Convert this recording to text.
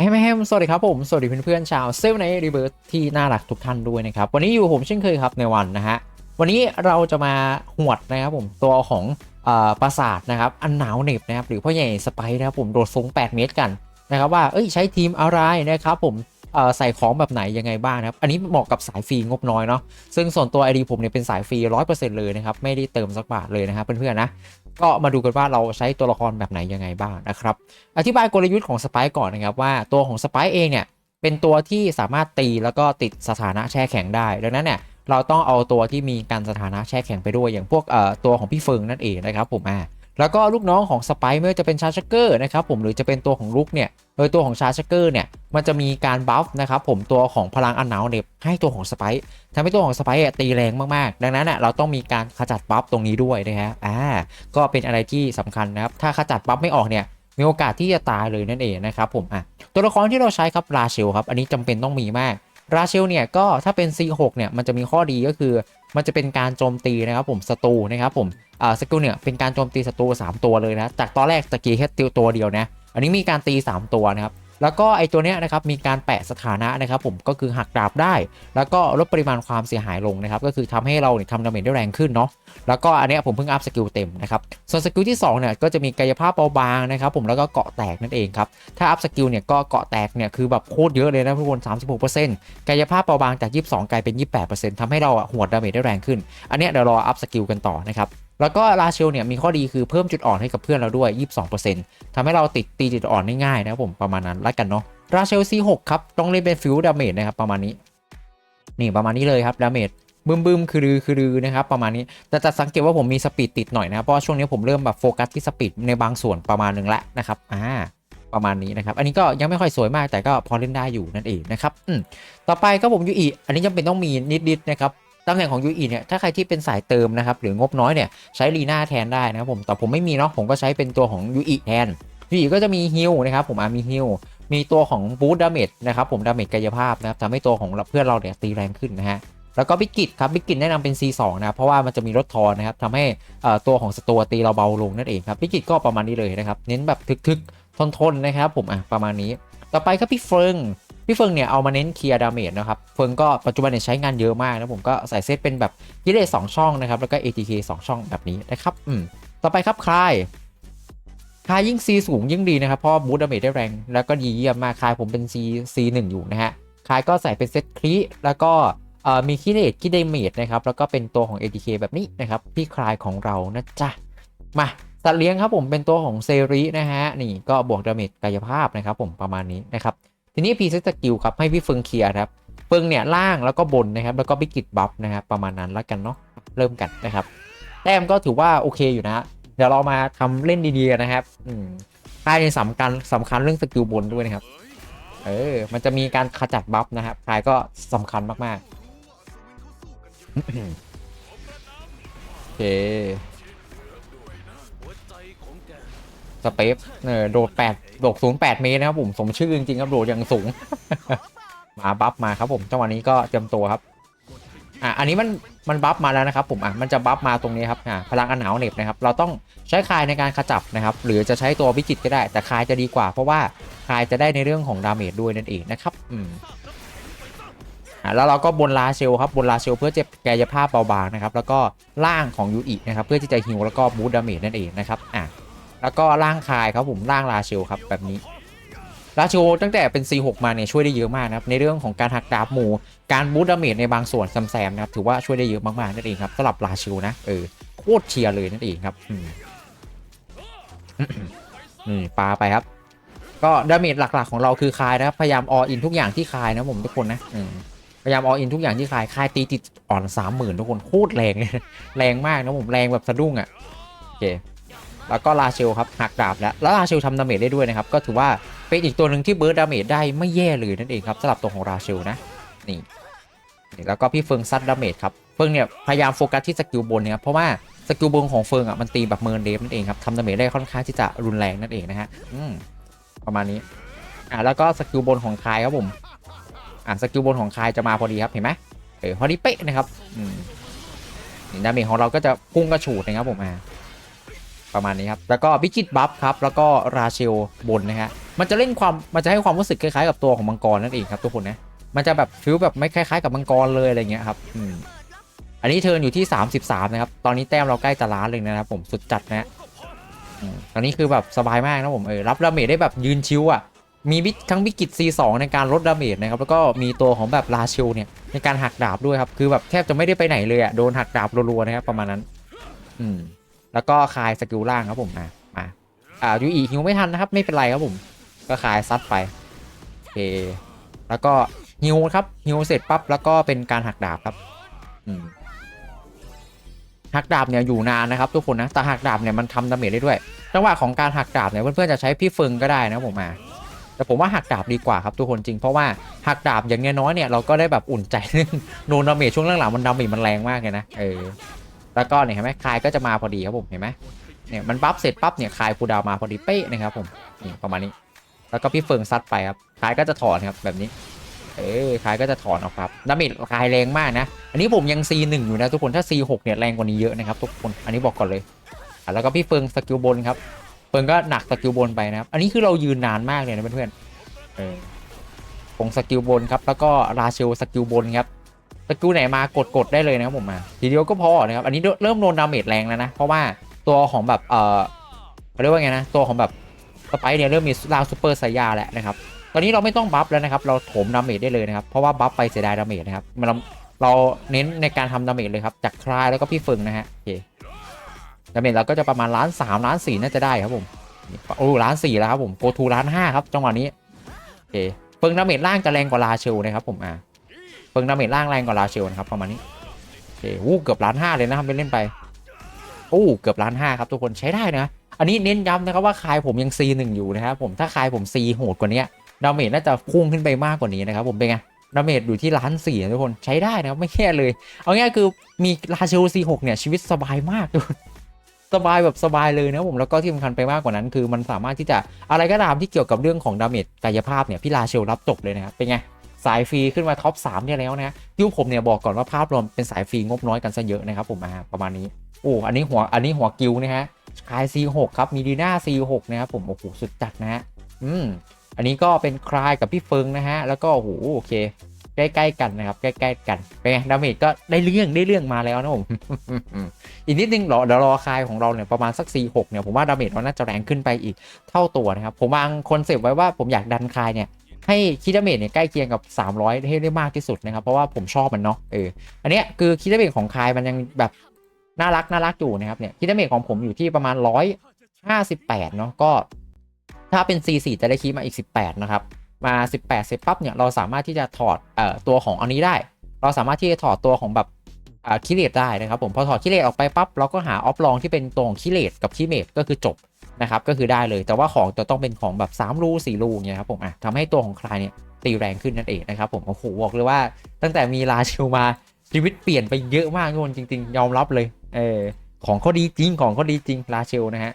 แฮมแฮมสวัสดีครับผม สวัสดีเพื่อนๆชาวเซลในรีเบิร์ที่น่ารักทุกท่านด้วยนะครับ วันนี้อยู่ผมเช่นเคยครับในวันนะฮะ วันนี้เราจะมาหวดนะครับผมตัวของอปราสาทนะครับ อันหนาวเหน็บนะครับ หรือพ่อใหญ่สไปนะครับผมโดดสูง 8 เมตรกันนะครับว่าเอ้ยใช้ทีมอะไรนะครับผม ใส่ของแบบไหนยังไงบ้างนะครับ อันนี้เหมาะกับสายฟรีงบน้อยเนาะ ซึ่งส่วนตัว ID ผมเนี่ยเป็นสายฟรี100%เปอร์เซ็นต์เลยนะครับ ไม่ได้เติมสักบาทเลยนะครับเพื่อนๆนะ ก็มาดูกันว่าเราใช้ตัวละครแบบไหนยังไงบ้างนะครับ อธิบายกลยุทธ์ของสไปค์ก่อนนะครับว่าตัวของสไปค์เองเนี่ยเป็นตัวที่สามารถตีแล้วก็ติดสถานะแช่แข็งได้ ดังนั้นเนี่ยเราต้องเอาตัวที่มีการสถานะแช่แข็งไปด้วยอย่างพวกตัวของพี่เฟิงนั่นเองนะครับผมอ่า แล้วก็ลูกน้องของสไปค์ไม่ว่าจะเป็นชาชักเกอร์นะครับผมหรือจะเป็นตัวของลุกเนี่ยโดยตัวของชาชักเกอร์เนี่ยมันจะมีการบัฟนะครับผมตัวของพลังอันหนาวเหน็บให้ตัวของสไปค์ทำให้ตัวของสไปค์ตีแรงมากๆ ดังนั้นน่ะเราต้องมีการขจัดบัฟตรงนี้ด้วยนะฮะอ่าก็เป็นอะไรที่สำคัญนะครับถ้าขจัดปั๊บไม่ออกเนี่ยมีโอกาสที่จะตายเลยนั่นเองนะครับผมอะตัวละครที่เราใช้ครับราเชลครับอันนี้จำเป็นต้องมีมากราเชลเนี่ยก็ถ้าเป็น C6 เนี่ยมันจะมีข้อดีก็คือ มันจะเป็นการโจมตีนะครับผมศัตรูนะครับผมอ่าสกิลเนี่ยเป็นการโจมตีศัตรู3 ตัวเลยนะ จากตอนแรกตะกี้แค่ตัวเดียวนะ อันนี้มีการตี 3 ตัวนะครับ แล้วก็ไอตัวเนี้ยนะครับมีการแปะสถานะนะครับผมก็คือหักดาบได้ แล้วก็ลดปริมาณความเสียหายลงนะครับก็คือทำให้เราเนี่ยทำดาเมจได้แรงขึ้นเนาะแล้วก็อันเนี้ยผมเพิ่งอัพสกิลเต็มนะครับส่วนสกิลที่2เนี่ยก็จะมีกายภาพเบาบางนะครับผมแล้วก็เกาะแตกนั่นเองครับถ้าอัพสกิลเนี่ยก็เกาะแตกเนี่ยคือแบบโคตรเยอะเลยนะทุกคน36%กายภาพเบาบางจาก 22 กลายเป็น 28%ทำให้เราอะหวดดาเมจได้แรงขึ้น อันเนี้ยเดี๋ยวรออัพสกิลกันต่อนะครับ แล้วก็ราเชลเนี่ยมีข้อดีคือเพิ่มจุดอ่อนให้กับเพื่อนเราด้วย 22%ทำให้เราติดตีจุดอ่อนได้ง่ายนะครับผมประมาณนั้นแล้วกันเนาะราเชล C6 ครับต้องเล่นเป็นฟิวดาเมจนะครับประมาณนี้ นี่ประมาณนี้เลยครับดาเมจบึมบึมคือรือคือรือนะครับประมาณนี้แต่จะสังเกตว่าผมมีสปีดติดหน่อยนะครับเพราะว่าช่วงนี้ผมเริ่มแบบโฟกัสที่สปีดในบางส่วนประมาณหนึ่งแล้วนะครับอ่าประมาณนี้นะครับ อันนี้ก็ยังไม่ค่อยสวยมากแต่ก็พอเล่นได้อยู่นั่นเองนะครับ อืม ต่อไปก็ผมยูอีอันนี้จำเป็นต้องมีนิดๆนะครับ ตำแหน่งของยูอีเนี่ยถ้าใครที่เป็นสายเติมนะครับหรืองบน้อยเนี่ยใช้ลีน่าแทนได้นะครับผมแต่ผมไม่มีเนาะผมก็ใช้เป็นตัวของยูอีแทนยูอีก็จะมีฮิลนะครับผมอ่ามีฮิลมีตัวของบู t ดาเมจนะครับผมดาเมจกายภาพนะครับทำให้ตัวของเพื่อนเราเนี่ยตีแรงขึ้นนะฮะแล้วก็บิกิตครับบิกิตแนะนำเป็น C2 นะครับเพราะว่ามันจะมีรถทอนนะครับทำให้ตัวของสตัวตีเราเบาลงนั่นเองครับบิกิตก็ประมาณนี้เลยนะครับเน้นแบบทึกๆทนๆนะครับผมอะประมาณนี้ ต่อไปครับพี่เฟิง พี่เฟิงเนี่ยเอามาเน้นเคลียร์ดาเมจนะครับเฟิงก็ปัจจุบันเนี่ยใช้งานเยอะมากนะผมก็ใส่เซตเป็นแบบกิเลสสองช่องนะครับแล้วก็ ATK 2 ช่องแบบนี้นะครับอืมต่อไปครับคลายคายยิ่ง C สูงยิ่งดีนะครับเพราะบูดดาเมจได้แรงแล้วก็ดีเยี่ยมมากคายผมเป็น C C1 อยู่นะฮะคายก็ใส่เป็นเซตคลีแล้วก็เอ่อมีคิเลตคิดดเมจนะครับแล้วก็เป็นตัวของ ATK แบบนี้นะครับพี่คลายของเรานะจ๊ะมาสัตว์เลี้ยงครับผมเป็นตัวของเซรีนะฮะนี่ก็บวกดาเมจกายภาพนะครับผมประมาณนี้นะครับ ทีนี้พีเซตสกิลครับให้พี่เฟิงเคลียร์ครับเฟิงเนี่ยล่างแล้วก็บนนะครับแล้วก็บิกิตบัฟนะครับประมาณนั้นแล้วกันเนาะเริ่มกันนะครับแต้มก็ถือว่าโอเคอยู่นะ เดี๋ยวเรามาทำเล่นดีๆนะครับอืมค่ายในสำคัญสำคัญเรื่องสกิลบนด้วยนะครับเออมันจะมีการขจัดบัฟนะครับค่ายก็สำคัญมากๆโอเค สเปฟเออโดดแปดโดดสูงแปดเมตรนะครับผมสมชื่อจริงๆครับโดดอย่างสูง มาบัฟมาครับผมจังหวะนี้ก็เตรียมตัวครับอะอันนี้มันมันบัฟมาแล้วนะครับผมอะมันจะบัฟมาตรงนี้ครับอะพลังอันหนาวเหน็บนะครับเราต้องใช้คายในการขจับนะครับ หรือจะใช้ตัววิจิตก็ได้ แต่คายจะดีกว่า เพราะว่าคายจะได้ในเรื่องของดาเมจด้วยนั่นเองนะครับอืมอะแล้วเราก็บนลาเชลครับบนลาเชลเพื่อจะกายภาพเบาบางนะครับแล้วก็ล่างของยูอินะครับเพื่อที่จะฮิวแล้วก็บูตดาเมจนั่นเองนะครับอะ แล้วก็ล่างคายครับผมล่างลาเชลครับแบบนี้ลาเชลตั้งแต่เป็น C6 มาเนี่ยช่วยได้เยอะมากนะครับในเรื่องของการหักดาบหมูการบูตดาเมจในบางส่วนแซมๆนะครับถือว่าช่วยได้เยอะมากๆนั่นเองครับสำหรับลาชิลนะเออโคตรเชียร์เลยนั่นเองครับอืมนี่ปาไปครับ ก็ดาเมจหลักๆของเราคือคายนะครับพยายามออินทุกอย่างที่คายนะผมทุกคนนะอืพยายามออินทุกอย่างที่คายคายตีติดอ่อนสามหมื่นทุกคนโคตรแรงเลยแรงมากนะผมแรงแบบสะดุ้งอะโอเค แล้วก็ลาเชลครับหักดาบแล้วแล้วลาเชลทำดาเมจได้ด้วยนะครับก็ถือว่าเป็นอีกตัวหนึ่งที่เบิร์ดดาเมจได้ไม่แย่เลยนั่นเองครับสำหรับตัวของลาเชลนะนี่แล้วก็พี่เฟิงซัดดาเมจครับเฟิงเนี่ยพยายามโฟกัสที่สกิลบนเนี่ยครับเพราะว่าสกิลบนของเฟิงอะมันตีแบบเมินเดฟนั่นเองครับทำดาเมจได้ค่อนข้างที่จะรุนแรงนั่นเองนะฮะอืมประมาณนี้อ่าแล้วก็สกิลบนของคายครับผมอ่าสกิลบนของคายจะมาพอดีครับเห็นไหมเออพอดีเป๊ะนะครับอืมดาเมจของเราก็จะพุ่งกระฉูดนะครับผมอ่า ประมาณนี้ครับ แล้วก็บิกิตบัฟครับ แล้วก็ราเชลบนนะฮะ มันจะเล่นความ มันจะให้ความรู้สึกคล้ายๆกับตัวของมังกรนั่นเองครับทุกคนนะ มันจะแบบฟิลแบบไม่คล้ายๆกับมังกรเลยอะไรเงี้ยครับอืมอันนี้เทิร์นอยู่ที่ 33 นะครับ ตอนนี้แต้มเราใกล้จะล้านเลยนะครับผมสุดจัดนะฮะอืมตอนนี้คือแบบสบายมากนะผมเออรับดาเมจได้แบบยืนชิวอะ มีวิทั้งวิกิต C2 ในการลดดาเมจนะครับ แล้วก็มีตัวของแบบราชิลเนี่ยในการหักดาบด้วยครับ คือแบบแทบจะไม่ได้ไปไหนเลยอะ โดนหักดาบรัวๆนะครับประมาณนั้น อืม แล้วก็คลายสกิลล่างครับผมมามาอ่ายูอีฮิวไม่ทันนะครับ ไม่เป็นไรครับผม ก็คลายซัดไปโอเคแล้วก็ฮิวครับฮิวเสร็จปั๊บแล้วก็เป็นการหักดาบครับอืมหักดาบเนี่ยอยู่นานนะครับทุกคนนะแต่หักดาบเนี่ยมันทำดาเมจได้ด้วยจังหวะของการหักดาบเนี่ยเพื่อนๆจะใช้พี่เฟิงก็ได้นะผมมาแต่ผมว่าหักดาบดีกว่าครับทุกคนจริงเพราะว่าหักดาบอย่างน้อยเนี่ยเราก็ได้แบบอุ่นใจเรื่องโดนดาเมจช่วงหลังๆมันดาเมจมันแรงมากเลยนะเออ แล้วก็เนี่ยเห็นไหมคายก็จะมาพอดีครับผมเห็นไหมเนี่ยมันบัฟเสร็จปั๊บเนี่ยคายคูดาวมาพอดีเป๊ะนะครับผมนี่ประมาณนี้ แล้วก็พี่เฟิงซัดไปครับคายก็จะถอนครับแบบนี้เออคายก็จะถอนออกครับดาเมจคายแรงมากนะ อันนี้ผมยัง C1 อยู่นะทุกคนถ้า C6 เนี่ยแรงกว่านี้เยอะนะครับทุกคนอันนี้บอกก่อนเลย แล้วก็พี่เฟิงสกิลบนครับเฟิงก็หนักสกิลบนไปนะครับ อันนี้คือเรายืนนานมากเลยนะเพื่อนๆเออคงสกิลบนครับแล้วก็ราเชลสกิลบนครับ สกิลไหนมากดกดได้เลยนะครับผมมาทีเดียวก็พอนะครับอันนี้เริ่มโดนดาเมจแรงแล้วนะเพราะว่าตัวของแบบเออเขาเรียกว่าไงนะตัวของแบบสไปเนี่ยเริ่มมีลาวซูเปอร์ไซยาแล้วนะครับตอนนี้เราไม่ต้องบัฟแล้วนะครับเราโถมดาเมจได้เลยนะครับเพราะว่าบัฟไปเสียดายดาเมจนะครับเราเราเน้นในการทำดาเมจเลยครับจากคลายแล้วก็พี่เฟิงนะฮะโอเคดาเมจเราก็จะประมาณล้านสามล้านสี่น่าจะได้ครับผมโอ้ล้านสี่แล้วครับผมโกทูล้านห้าครับจังหวะนี้โอเคเฟิงดาเมจล่างจะแรงกว่าลาเชลนะครับผมอ่า เฟิงดาเมจล่างแรงกว่าลาเชลนะครับประมาณนี้โอเควู้เกือบล้านห้าเลยนะครับไปเล่นไปโอ้เกือบล้านห้าครับทุกคนใช้ได้นะ อันนี้เน้นย้ำนะครับว่าคายผมยัง C1 อยู่นะครับผมถ้าคายผม C โหดกว่านี้ดาเมจน่าจะพุ่งขึ้นไปมากกว่านี้นะครับผมเป็นไงดาเมจอยู่ที่ล้านสี่ทุกคนใช้ได้นะครับไม่แย่เลย เอาง่ายคือมีลาเชล C6 เนี่ยชีวิตสบายมากทุกคนสบายแบบสบายเลยนะผมแล้วก็ที่สำคัญไปมากกว่านั้น คือมันสามารถที่จะอะไรก็ตามที่เกี่ยวกับเรื่องของดาเมจกายภาพเนี่ยพี่ลาเชลรับจบเลยนะครับเป็นไง สายฟรีขึ้นมาท็อป3เนี่ยแล้วนะที่ผมเนี่ยบอกก่อนว่าภาพรวมเป็นสายฟรีงบน้อยกันซะเยอะนะครับผมมาประมาณนี้โอ้อันนี้หัวอันนี้หัวกิวนะฮะคาย C6 ครับมีดีน่า C6 นะครับผมโอ้โหสุดจัดนะฮะอืมอันนี้ก็เป็นคลายกับพี่เฟิงนะฮะแล้วก็โอ้โหโอเคใกล้ๆกันนะครับใกล้ๆกันเป็นไงดาเมจก็ได้เรื่องได้เรื่องมาแล้วนะผมอีกนิดนึงรอเดี๋ยวรอคายของเราเนี่ยประมาณสัก C6 เนี่ยผมว่าดาเมจเราน่าจะแรงขึ้นไปอีกเท่าตัวนะครับผมวางคอนเซปต์ไว้ว่าผมอยากดันคายเนี่ย ให้คิดดาเมจเนี่ยใกล้เคียงกับ 300 ให้ได้มากที่สุดนะครับ เพราะว่าผมชอบมันเนาะเอออันเนี้ยคือคิดดาเมจของคายมันยังแบบน่ารักน่ารักอยู่นะครับเนี่ยคิดดาเมจของผมอยู่ที่ประมาณ 158 เนาะก็ ถ้าเป็น C4 จะได้คีมาอีก 18 นะครับ มา 18 เสร็จปั๊บเนี่ยเราสามารถที่จะถอดเอ่อตัวของอันนี้ได้ เราสามารถที่จะถอดตัวของแบบอ่าคิเลตได้นะครับผมพอถอดคิเลตออกไปปั๊บเราก็หาออฟลองที่เป็นตัวของคิเลตกับคิเมตก็คือจบ นะครับก็คือได้เลยแต่ว่าของจะต้องเป็นของแบบ3รู4รูอย่างเงี้ยครับผมอะทำให้ตัวของคลายเนี่ยตีแรงขึ้นนั่นเองนะครับผมโอ้โหบอกเลยว่าตั้งแต่มีลาชิลมาชีวิตเปลี่ยนไปเยอะมากทุกคนจริง ๆ ยอมรับเลยเออของเขาดีจริงของเขาดีจริงลาเชลนะฮะ